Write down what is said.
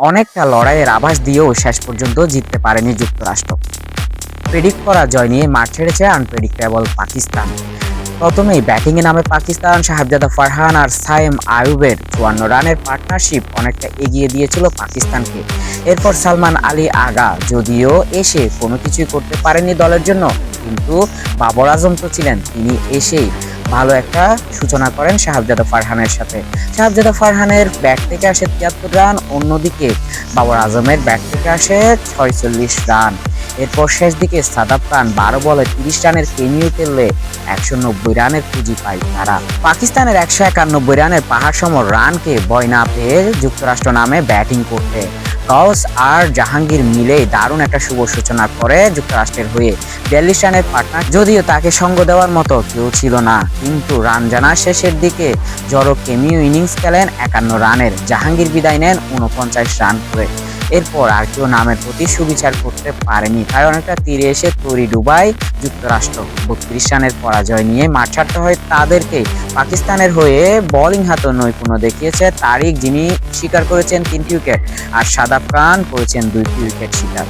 অনেকটা লড়াইয়ের আভাস দিয়েও শেষ পর্যন্ত জিততে পারেনি যুক্তরাষ্ট্র। প্রেডিক্ট করা জয় নিয়ে মাঠ ছেড়েছে আনপ্রেডিক্টেবল পাকিস্তান। প্রথমেই ব্যাটিংয়ে নামে পাকিস্তান সাহেবজাদা ফারহান আর সাইম আয়ুবের চুয়ান্ন রানের পার্টনারশিপ অনেকটা এগিয়ে দিয়েছিল পাকিস্তানকে। এরপর সালমান আলী আগা যদিও এসে কোনো কিছুই করতে পারেনি দলের জন্য, কিন্তু বাবর আজম তো ছিলেন, তিনি এসেই ভালো একটা সূচনা করেন সাহেবজাদা ফারহানের সাথে। সাহেবজাদা ফারহানের ব্যাট থেকে আসে তিয়াত্তর রান, অন্যদিকে বাবর আজমের ব্যাট থেকে আসে ছয়চল্লিশ রান। এরপর শেষ দিকে সাদাব খান বারো বলে তিরিশ রানের কেমিও খেললে একশো নব্বই রানের পুঁজি পায় তারা। পাকিস্তানের একশো একানব্বই রানের পাহাড় সম রানকে বয় না পেয়ে যুক্তরাষ্ট্র নামে ব্যাটিং করতে। টস আর জাহাঙ্গীর মিলে দারুণ একটা শুভ সূচনা করে যুক্তরাষ্ট্রের হয়ে। বিয়াল্লিশ রানের পার্টনার যদিও তাকে সঙ্গ দেওয়ার মতো কেউ ছিল না। কিন্তু রান জানা শেষের দিকে জড়ো কেমিও ইনিংস খেলেন একান্ন রানের। জাহাঙ্গীর বিদায় নেন উনপঞ্চাশ রান করে। এরপর আর কেউ নামের প্রতি সুবিচার করতে পারেনি। তাই অনেকটা তীরে এসে তরি ডুবাই যুক্তরাষ্ট্র। বত্রিশ রানের পরাজয় নিয়ে মাঠ ছাড়তে হয় তাদেরকে। পাকিস্তানের হয়ে বোলিং হাতে নৈপুণ্য দেখিয়েছে তারিক, যিনি স্বীকার করেছেন তিনটি উইকেট, আর সাদা প্রাণ করেছেন দুইটি উইকেট শিকার।